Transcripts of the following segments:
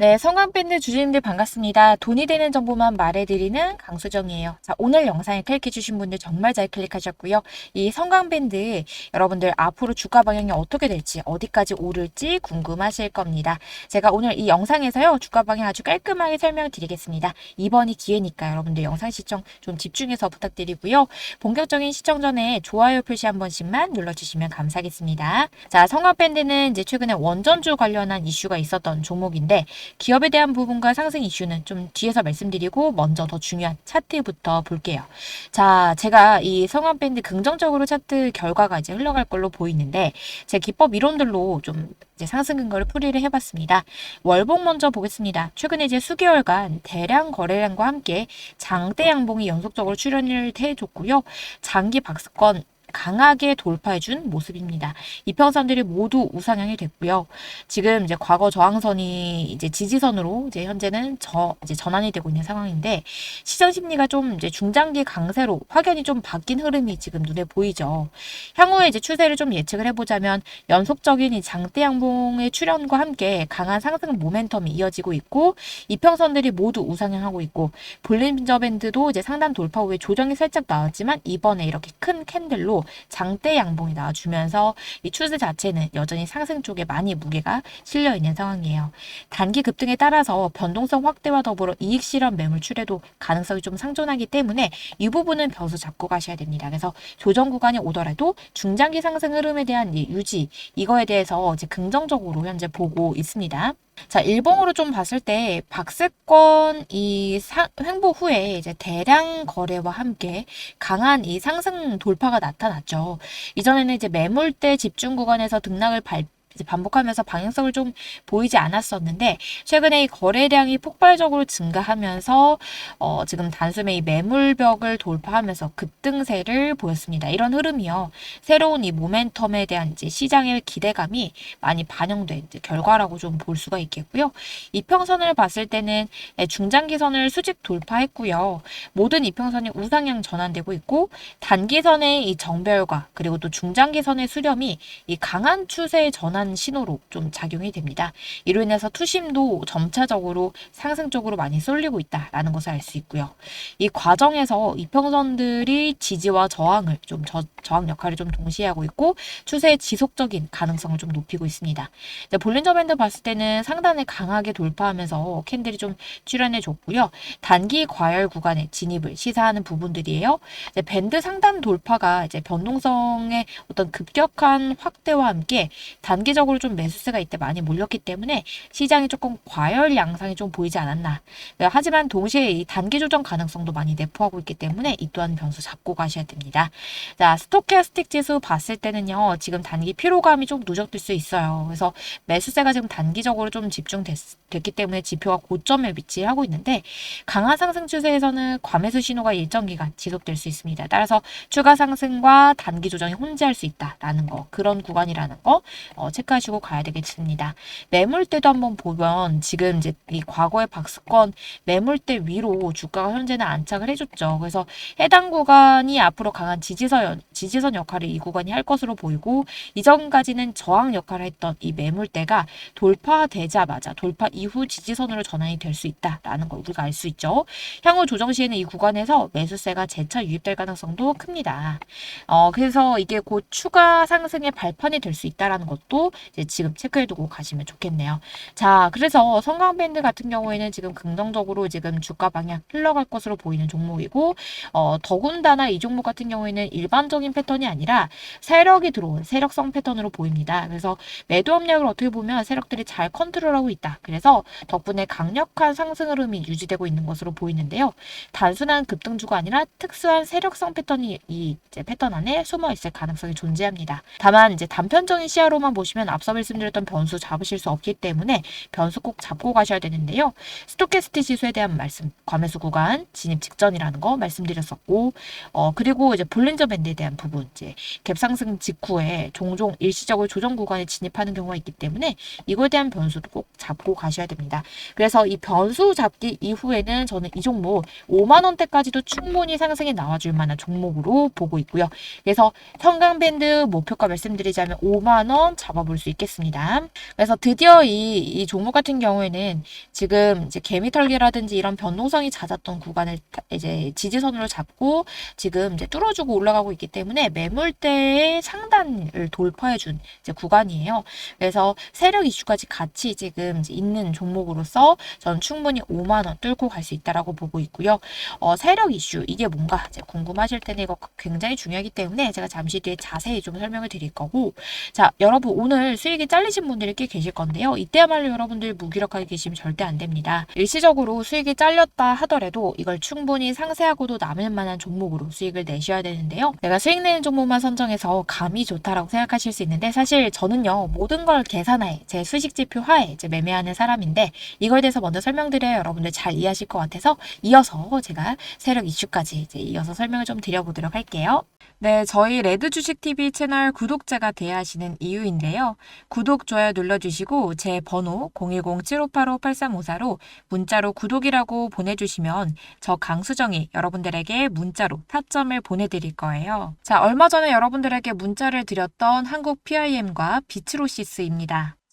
네, 성광밴드 주주님들 반갑습니다. 돈이 되는 정보만 말해드리는 강수정이에요. 자, 오늘 영상에 클릭해주신 분들 정말 잘 클릭하셨고요. 이 성광밴드 여러분들 앞으로 주가 방향이 어떻게 될지 어디까지 오를지 궁금하실 겁니다. 제가 오늘 이 영상에서요 주가 방향 아주 깔끔하게 설명드리겠습니다. 이번이 기회니까 여러분들 영상 시청 좀 집중해서 부탁드리고요. 본격적인 시청 전에 좋아요 표시 한 번씩만 눌러주시면 감사하겠습니다. 자, 성광밴드는 이제 최근에 원전주 관련한 이슈가 있었던 종목인데 기업에 대한 부분과 상승 이슈는 좀 뒤에서 말씀드리고 먼저 더 중요한 차트부터 볼게요. 자, 제가 이 성황밴드 긍정적으로 차트 결과가 이제 흘러갈 걸로 보이는데 제 기법 이론들로 좀 이제 상승 근거를 풀이를 해봤습니다. 월봉 먼저 보겠습니다. 최근에 이제 수개월간 대량 거래량과 함께 장대 양봉이 연속적으로 출현을 해줬고요. 장기 박스권 강하게 돌파해준 모습입니다. 이평선들이 모두 우상향이 됐고요. 지금 이제 과거 저항선이 이제 지지선으로 이제 현재는 저 이제 전환이 되고 있는 상황인데 시장 심리가 좀 이제 중장기 강세로 확연히 좀 바뀐 흐름이 지금 눈에 보이죠. 향후에 이제 추세를 좀 예측을 해보자면 연속적인 이 장대 양봉의 출현과 함께 강한 상승 모멘텀이 이어지고 있고 이평선들이 모두 우상향하고 있고 볼린저 밴드도 이제 상단 돌파 후에 조정이 살짝 나왔지만 이번에 이렇게 큰 캔들로 장대 양봉이 나와주면서 이 추세 자체는 여전히 상승 쪽에 많이 무게가 실려 있는 상황이에요. 단기 급등에 따라서 변동성 확대와 더불어 이익 실현 매물 출해도 가능성이 좀 상존하기 때문에 이 부분은 변수 잡고 가셔야 됩니다. 그래서 조정 구간이 오더라도 중장기 상승 흐름에 대한 이 유지 이거에 대해서 이제 긍정적으로 현재 보고 있습니다. 자, 일봉으로 좀 봤을 때 박스권 이 사, 횡보 후에 이제 대량 거래와 함께 강한 이 상승 돌파가 나타났죠. 이전에는 이제 매물대 집중 구간에서 등락을 발 이제 반복하면서 방향성을 좀 보이지 않았었는데 최근에 이 거래량이 폭발적으로 증가하면서 어, 지금 단숨에 이 매물벽을 돌파하면서 급등세를 보였습니다. 이런 흐름이요. 새로운 이 모멘텀에 대한 이제 시장의 기대감이 많이 반영된 결과라고 좀 볼 수가 있겠고요. 이평선을 봤을 때는 예, 중장기선을 수직 돌파했고요. 모든 이평선이 우상향 전환되고 있고 단기선의 이 정별과 그리고 또 중장기선의 수렴이 이 강한 추세의 전환 신호로 좀 작용이 됩니다. 이로 인해서 투심도 점차적으로 상승 쪽으로 많이 쏠리고 있다라는 것을 알 수 있고요. 이 과정에서 이평선들이 지지와 저항을 좀 저, 저항 역할을 좀 동시에 하고 있고 추세의 지속적인 가능성을 좀 높이고 있습니다. 볼린저 밴드 봤을 때는 상단을 강하게 돌파하면서 캔들이 좀 출현해 줬고요. 단기 과열 구간에 진입을 시사하는 부분들이에요. 밴드 상단 돌파가 이제 변동성의 어떤 급격한 확대와 함께 단기 적으로 좀 매수세가 이때 많이 몰렸기 때문에 시장이 조금 과열 양상이 좀 보이지 않았나. 네, 하지만 동시에 이 단기 조정 가능성도 많이 내포하고 있기 때문에 이 또한 변수 잡고 가셔야 됩니다. 자, 스토캐스틱 지수 봤을 때는요. 지금 단기 피로감이 좀 누적될 수 있어요. 그래서 매수세가 지금 단기적으로 좀 집중됐기 때문에 지표가 고점에 위치하고 있는데 강한 상승 추세에서는 과매수 신호가 일정 기간 지속될 수 있습니다. 따라서 추가 상승과 단기 조정이 혼재할 수 있다라는 거 그런 구간이라는 거 어, 체크하시고 가야 되겠습니다. 매물대도 한번 보면 지금 이제 이 과거의 박스권 매물대 위로 주가가 현재는 안착을 해줬죠. 그래서 해당 구간이 앞으로 강한 지지선 지지선 역할을 이 구간이 할 것으로 보이고 이전까지는 저항 역할을 했던 이 매물대가 돌파되자마자 돌파 이후 지지선으로 전환이 될 수 있다라는 걸 우리가 알 수 있죠. 향후 조정 시에는 이 구간에서 매수세가 재차 유입될 가능성도 큽니다. 어, 그래서 이게 곧 추가 상승의 발판이 될 수 있다라는 것도 이제 지금 체크해두고 가시면 좋겠네요. 자, 그래서 성광밴드 같은 경우에는 지금 긍정적으로 지금 주가 방향 흘러갈 것으로 보이는 종목이고, 어, 더군다나 이 종목 같은 경우에는 일반적인 패턴이 아니라 세력이 들어온 세력성 패턴으로 보입니다. 그래서 매도 압력을 어떻게 보면 세력들이 잘 컨트롤하고 있다. 그래서 덕분에 강력한 상승 흐름이 유지되고 있는 것으로 보이는데요. 단순한 급등주가 아니라 특수한 세력성 패턴이 이 패턴 안에 숨어 있을 가능성이 존재합니다. 다만 이제 단편적인 시야로만 보시면 앞서 말씀드렸던 변수 잡으실 수 없기 때문에 변수 꼭 잡고 가셔야 되는데요. 스토캐스트 지수에 대한 말씀, 과매수 구간 진입 직전이라는 거 말씀드렸었고, 어 그리고 이제 볼린저 밴드에 대한 부분, 이제 갭 상승 직후에 종종 일시적으로 조정 구간에 진입하는 경우가 있기 때문에 이거에 대한 변수도 꼭 잡고 가셔야 됩니다. 그래서 이 변수 잡기 이후에는 저는 이 종목 5만 원대까지도 충분히 상승이 나와줄 만한 종목으로 보고 있고요. 그래서 성강밴드 목표가 말씀드리자면 5만 원 잡아볼 수 있겠습니다. 그래서 드디어 이, 이 종목 같은 경우에는 지금 이제 개미털기라든지 이런 변동성이 잦았던 구간을 타- 이제 지지선으로 잡고 지금 이제 뚫어주고 올라가고 있기 때문에 매물대의 상단을 돌파해준 이제 구간이에요. 그래서 세력 이슈까지 같이 지금 있는 종목으로서 저는 충분히 5만 원 뚫고 갈 수 있다라고 보고 있고요. 어, 세력 이슈 이게 뭔가 이제 궁금하실 텐데 이거 굉장히 중요하기 때문에 제가 잠시 뒤에 자세히 좀 설명을 드릴 거고 자 여러분 오늘 수익이 잘리신 분들이 꽤 계실 건데요. 이때야말로 여러분들 무기력하게 계시면 절대 안 됩니다. 일시적으로 수익이 잘렸다 하더라도 이걸 충분히 상세하고도 남을 만한 종목으로 수익을 내셔야 되는데요. 내가 수익 내는 종목만 선정해서 감이 좋다라고 생각하실 수 있는데 사실 저는요 모든 걸 계산하에 제 수식 지표 하에 이제 매매하는 사람인데 이거에 대해서 먼저 설명드려야 여러분들 잘 이해하실 것 같아서 이어서 제가 세력 이슈까지 이제 이어서 설명을 좀 드려보도록 할게요. 네, 저희 레드 주식 TV 채널 구독자가 돼야 하시는 이유인데요. 구독, 좋아요 눌러주시고 제 번호 010-7585-8354로 문자로 구독이라고 보내주시면 저 강수정이 여러분들에게 문자로 타점을 보내드릴 거예요. 자, 얼마 전에 여러분들에게 문자를 드렸던 한국 PIM과 비츠로시스입니다.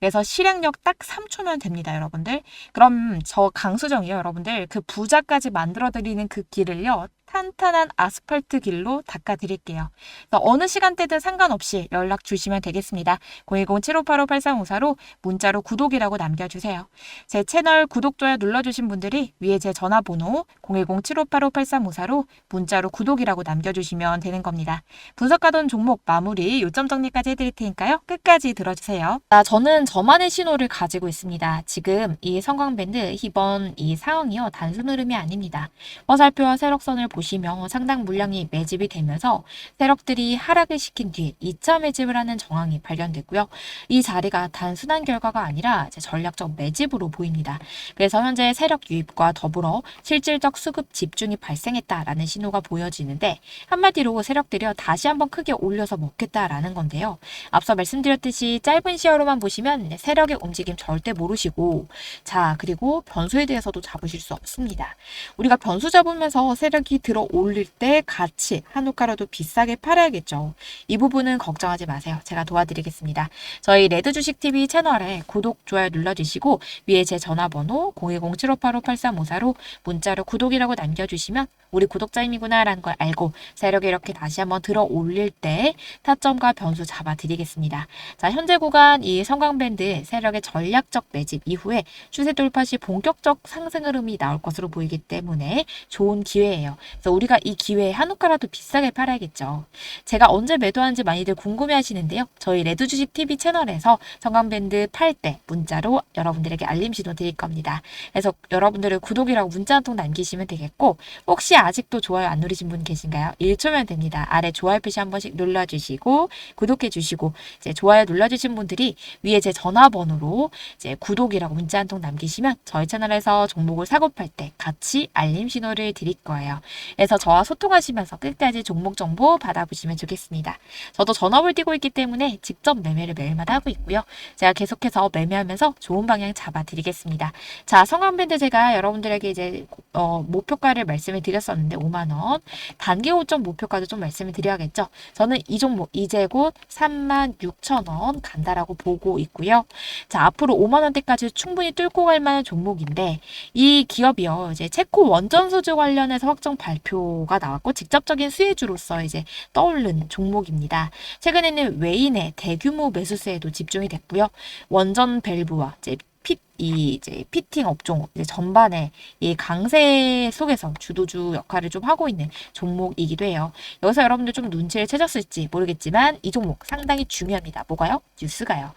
그래서 실행력 딱 3초면 됩니다, 여러분들. 그럼 저 강수정이요, 여러분들. 그 부자까지 만들어드리는 그 길을요, 탄탄한 아스팔트 길로 닦아드릴게요. 그래서 어느 시간대든 상관없이 연락 주시면 되겠습니다. 010-7585-8354로 문자로 구독이라고 남겨주세요. 제 채널 구독, 좋아요 눌러주신 분들이 위에 제 전화번호 010-7585-8354로 문자로 구독이라고 남겨주시면 되는 겁니다. 분석하던 종목 마무리 요점 정리까지 해드릴 테니까요. 끝까지 들어주세요. 자, 저는 저만의 신호를 가지고 있습니다. 지금 이 성광밴드 이번 이 상황이요. 단순 흐름이 아닙니다. 화살표와 세력선을 보시면 상당 물량이 매집이 되면서 세력들이 하락을 시킨 뒤에 2차 매집을 하는 정황이 발견됐고요. 이 자리가 단순한 결과가 아니라 전략적 매집으로 보입니다. 그래서 현재 세력 유입과 더불어 실질적 수급 집중이 발생했다라는 신호가 보여지는데 한마디로 세력들이 다시 한번 크게 올려서 먹겠다라는 건데요. 앞서 말씀드렸듯이 짧은 시야로만 보시면 세력의 움직임 절대 모르시고 자 그리고 변수에 대해서도 잡으실 수 없습니다. 우리가 변수 잡으면서 세력이 들어 올릴 때 같이 한우가라도 비싸게 팔아야겠죠. 이 부분은 걱정하지 마세요. 제가 도와드리겠습니다. 저희 레드주식TV 채널에 구독, 좋아요 눌러주시고 위에 제 전화번호 010-7585-8354로 문자로 구독이라고 남겨주시면 우리 구독자님이구나 라는 걸 알고 세력이 이렇게 다시 한번 들어 올릴 때 타점과 변수 잡아드리겠습니다. 자, 현재 구간 이 성광밴드 세력의 전략적 매집 이후에 추세 돌파 시 본격적 상승 흐름이 나올 것으로 보이기 때문에 좋은 기회예요. 그래서 우리가 이 기회에 한우가라도 비싸게 팔아야겠죠. 제가 언제 매도하는지 많이들 궁금해 하시는데요. 저희 레드주식 TV 채널에서 성광밴드 팔 때 문자로 여러분들에게 알림 신호 드릴 겁니다. 그래서 여러분들의 구독이라고 문자 한 통 남기시면 되겠고 혹시 아직도 좋아요 안 누르신 분 계신가요? 1초면 됩니다. 아래 좋아요 표시 한 번씩 눌러주시고 구독해 주시고 이제 좋아요 눌러주신 분들이 위에 제 전화번호로 이제 구독이라고 문자 한 통 남기시면 저희 채널에서 종목을 사고 팔 때 같이 알림 신호를 드릴 거예요. 그래서 저와 소통하시면서 끝까지 종목 정보 받아보시면 좋겠습니다. 저도 전업을 뛰고 있기 때문에 직접 매매를 매일마다 하고 있고요. 제가 계속해서 매매하면서 좋은 방향 잡아드리겠습니다. 자, 성황밴드 제가 여러분들에게 이제 어, 목표가를 말씀을 드렸었는데 5만 원. 단기 고점 목표가도 좀 말씀을 드려야겠죠. 저는 이 종목 이제 곧 3만 6천 원 간다라고 보고 있고요. 자, 앞으로 5만 원대까지 충분히 뚫고 갈 만한 종목인데 이 기업이요. 이제 체코 원전 소주 관련해서 확정 발 표가 나왔고 직접적인 수혜주로서 이제 떠오른 종목입니다. 최근에는 외인의 대규모 매수세에도 집중이 됐고요. 원전 밸브와 이제 핏, 이 이제 피팅 업종 이제 전반에 이 강세 속에서 주도주 역할을 좀 하고 있는 종목이기도 해요. 여기서 여러분들 좀 눈치를 채셨을지 모르겠지만 이 종목 상당히 중요합니다. 뭐가요? 뉴스가요.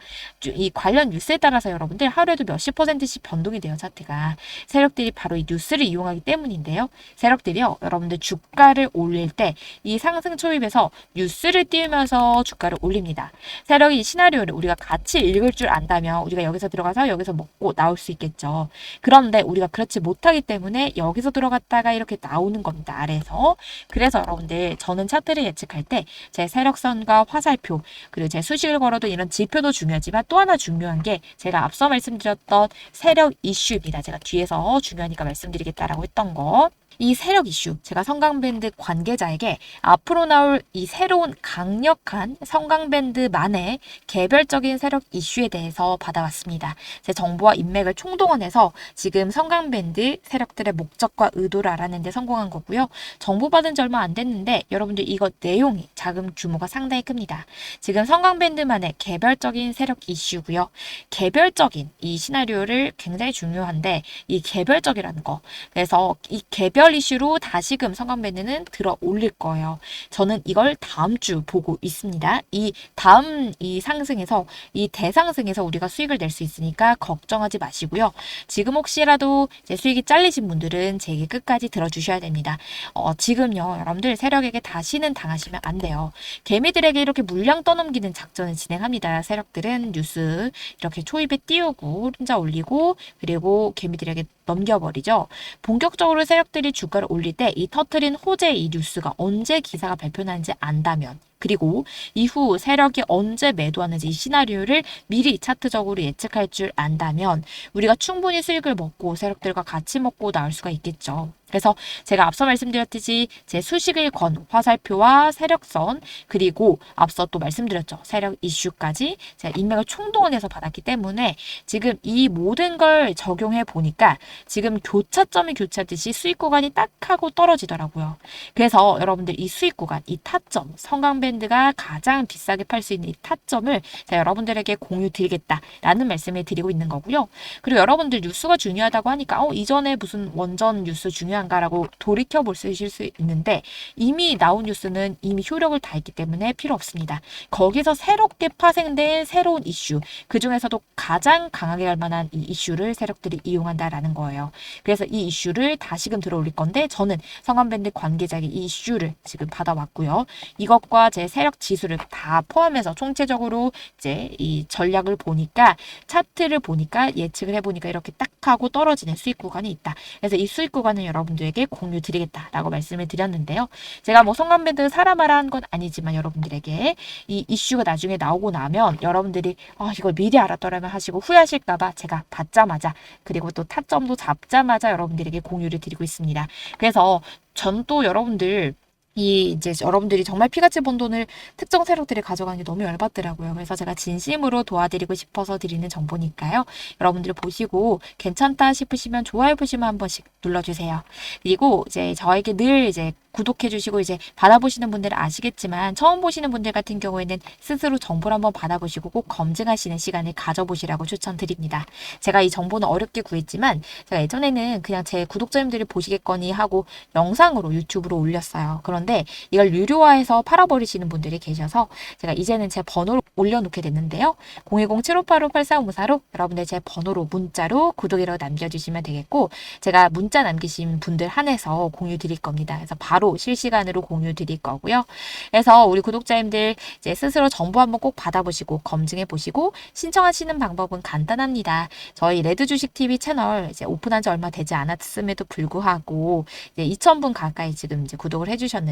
이 관련 뉴스에 따라서 여러분들 하루에도 몇십 퍼센트씩 변동이 돼요. 차트가 세력들이 바로 이 뉴스를 이용하기 때문인데요. 세력들이요. 여러분들 주가를 올릴 때 이 상승 초입에서 뉴스를 띄우면서 주가를 올립니다. 세력이 이 시나리오를 우리가 같이 읽을 줄 안다면 우리가 여기서 들어가서 여기서 먹고 나올 수 있겠죠. 그런데 우리가 그렇지 못하기 때문에 여기서 들어갔다가 이렇게 나오는 겁니다. 아래에서. 그래서 여러분들 저는 차트를 예측할 때 제 세력선과 화살표 그리고 제 수식을 걸어도 이런 지표도 중요하지만 또 하나 중요한 게 제가 앞서 말씀드렸던 세력 이슈입니다. 제가 뒤에서 중요하니까 말씀드리겠다라고 했던 거. 이 세력 이슈, 제가 성강밴드 관계자에게 앞으로 나올 이 새로운 강력한 성강밴드만의 개별적인 세력 이슈에 대해서 받아왔습니다. 제 정보와 인맥을 총동원해서 지금 성강밴드 세력들의 목적과 의도를 알아내는 데 성공한 거고요. 정보 받은 지 얼마 안 됐는데 여러분들 이것 내용이 자금 규모가 상당히 큽니다. 지금 성강밴드만의 개별적인 세력 이슈고요. 개별적인 이 시나리오를 굉장히 중요한데 이 개별적이라는 거. 그래서 이 개별 개별 이슈로 다시금 성광밴드는 들어 올릴 거예요. 저는 이걸 다음 주 보고 있습니다. 이 다음 이 상승에서 이 대상승에서 우리가 수익을 낼 수 있으니까 걱정하지 마시고요. 지금 혹시라도 제 수익이 잘리신 분들은 제 얘기 끝까지 들어주셔야 됩니다. 어, 지금요, 여러분들 세력에게 다시는 당하시면 안 돼요. 개미들에게 이렇게 물량 떠넘기는 작전을 진행합니다. 세력들은 뉴스 이렇게 초입에 띄우고 혼자 올리고 그리고 개미들에게 넘겨버리죠. 본격적으로 세력들이 주가를 올릴 때 이 터트린 호재 이 뉴스가 언제 기사가 발표나는지 안다면 그리고 이후 세력이 언제 매도하는지 이 시나리오를 미리 차트적으로 예측할 줄 안다면 우리가 충분히 수익을 먹고 세력들과 같이 먹고 나올 수가 있겠죠. 그래서 제가 앞서 말씀드렸듯이 제 수식을 건 화살표와 세력선 그리고 앞서 또 말씀드렸죠. 세력 이슈까지 제가 인맥을 총동원해서 받았기 때문에 지금 이 모든 걸 적용해 보니까 지금 교차점이 교차듯이 수익 구간이 딱 하고 떨어지더라고요. 그래서 여러분들 이 수익 구간, 이 타점, 성강밴드가 가장 비싸게 팔 수 있는 이 타점을 제가 여러분들에게 공유 드리겠다라는 말씀을 드리고 있는 거고요. 그리고 여러분들 뉴스가 중요하다고 하니까 어 이전에 무슨 원전 뉴스 중요 한가라고 돌이켜 볼수 있는데 이미 나온 뉴스는 이미 효력을 다 했기 때문에 필요 없습니다. 거기서 새롭게 파생된 새로운 이슈 그 중에서도 가장 강하게 갈 만한 이 이슈를 세력들이 이용한다라는 거예요. 그래서 이 이슈를 다시금 들어올릴 건데 저는 성함밴드 관계자에게 이 이슈를 지금 받아왔고요. 이것과 제 세력 지수를 다 포함해서 총체적으로 이제 이 전략을 보니까 차트를 보니까 예측을 해보니까 이렇게 딱 하고 떨어지는 수익 구간이 있다. 그래서 이 수익 구간을 여러분 들에게 공유 드리겠다라고 말씀을 드렸는데요. 제가 뭐 성감밴드 사람하라 한 건 아니지만 여러분들에게 이 이슈가 나중에 나오고 나면 여러분들이 아 이걸 미리 알았더라면 하시고 후회하실까봐 제가 받자마자 그리고 또 타점도 잡자마자 여러분들에게 공유를 드리고 있습니다. 그래서 전 또 여러분들 이 이제 여러분들이 정말 피같이 번 돈을 특정 세력들이 가져가는 게 너무 열받더라고요. 그래서 제가 진심으로 도와드리고 싶어서 드리는 정보니까요. 여러분들 보시고 괜찮다 싶으시면 좋아요 보시면 한 번씩 눌러주세요. 그리고 이제 저에게 늘 이제 구독해 주시고 이제 받아보시는 분들은 아시겠지만 처음 보시는 분들 같은 경우에는 스스로 정보를 한번 받아보시고 꼭 검증하시는 시간을 가져보시라고 추천드립니다. 제가 이 정보는 어렵게 구했지만 제가 예전에는 그냥 제 구독자님들이 보시겠거니 하고 영상으로 유튜브로 올렸어요. 그런 데 이걸 유료화해서 팔아버리시는 분들이 계셔서 제가 이제는 제 번호를 올려놓게 됐는데요. 010-7585-8354로 여러분들 제 번호로 문자로 구독이라고 남겨주시면 되겠고 제가 문자 남기신 분들 한해서 공유 드릴 겁니다. 그래서 바로 실시간으로 공유 드릴 거고요. 그래서 우리 구독자님들 이제 스스로 정보 한번 꼭 받아보시고 검증해 보시고 신청하시는 방법은 간단합니다. 저희 레드 주식 TV 채널 이제 오픈한 지 얼마 되지 않았음에도 불구하고 이제 2,000분 가까이 지금 이제 구독을 해주셨는데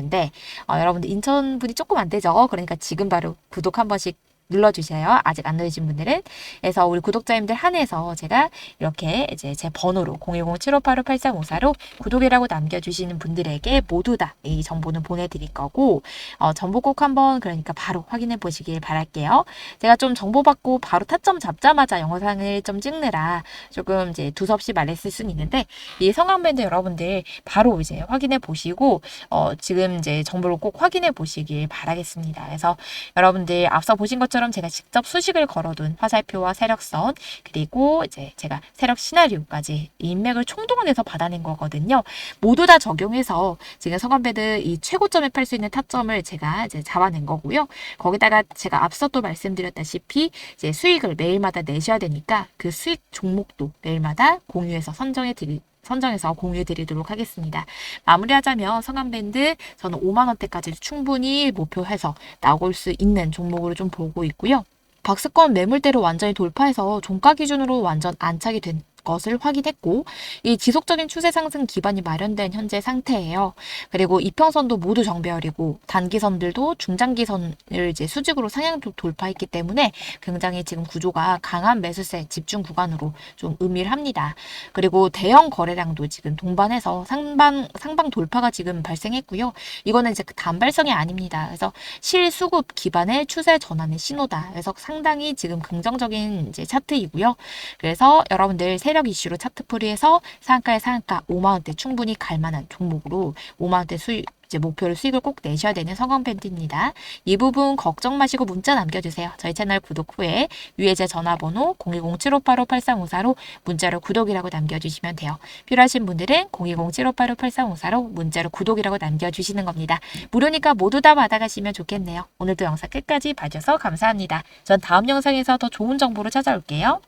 어, 여러분들 인천 분이 조금 안 되죠. 그러니까 지금 바로 구독 한 번씩 눌러주세요. 아직 안 누르신 분들은. 그래서 우리 구독자님들 한해서 제가 이렇게 이제 제 번호로 010-7585-8354로 구독이라고 남겨주시는 분들에게 모두 다 이 정보는 보내드릴 거고, 어, 정보 꼭 한번 그러니까 바로 확인해 보시길 바랄게요. 제가 좀 정보 받고 바로 타점 잡자마자 영상을 좀 찍느라 조금 이제 두섭시 말했을 수는 있는데, 이 성함밴드 여러분들 바로 이제 확인해 보시고, 어, 지금 이제 정보를 꼭 확인해 보시길 바라겠습니다. 그래서 여러분들 앞서 보신 것처럼 제가 직접 수식을 걸어둔 화살표와 세력선 그리고 이제 제가 세력 시나리오까지 인맥을 총동원해서 받아낸 거거든요. 모두 다 적용해서 지금 성관배드 이 최고점에 팔 수 있는 타점을 제가 이제 잡아낸 거고요. 거기다가 제가 앞서 또 말씀드렸다시피 이제 수익을 매일마다 내셔야 되니까 그 수익 종목도 매일마다 공유해서 선정해 드릴 선정해서 공유해 드리도록 하겠습니다. 마무리하자면 성함밴드 저는 5만 원대까지 충분히 목표해서 나올 수 있는 종목으로 좀 보고 있고요. 박스권 매물대로 완전히 돌파해서 종가 기준으로 완전 안착이 된 것을 확인했고 이 지속적인 추세 상승 기반이 마련된 현재 상태예요. 그리고 이평선도 모두 정배열이고 단기선들도 중장기선을 이제 수직으로 상향도 돌파했기 때문에 굉장히 지금 구조가 강한 매수세 집중 구간으로 좀 의미를 합니다. 그리고 대형 거래량도 지금 동반해서 상방 상방 돌파가 지금 발생했고요. 이거는 이제 그 단발성이 아닙니다. 그래서 실수급 기반의 추세 전환의 신호다. 그래서 상당히 지금 긍정적인 이제 차트이고요. 그래서 여러분들 세력 이슈로 차트풀이해서 상한가에 상한가 5만 원대 충분히 갈 만한 종목으로 5만 원대 수익 이제 목표를 수익을 꼭 내셔야 되는 성공 밴드입니다. 이 부분 걱정 마시고 문자 남겨주세요. 저희 채널 구독 후에 위에 제 전화번호 010-7585-8354로 문자로 구독이라고 남겨주시면 돼요. 필요하신 분들은 010-7585-8354로 문자로 구독이라고 남겨주시는 겁니다. 무료니까 모두 다 받아가시면 좋겠네요. 오늘도 영상 끝까지 봐주셔서 감사합니다. 전 다음 영상에서 더 좋은 정보로 찾아올게요.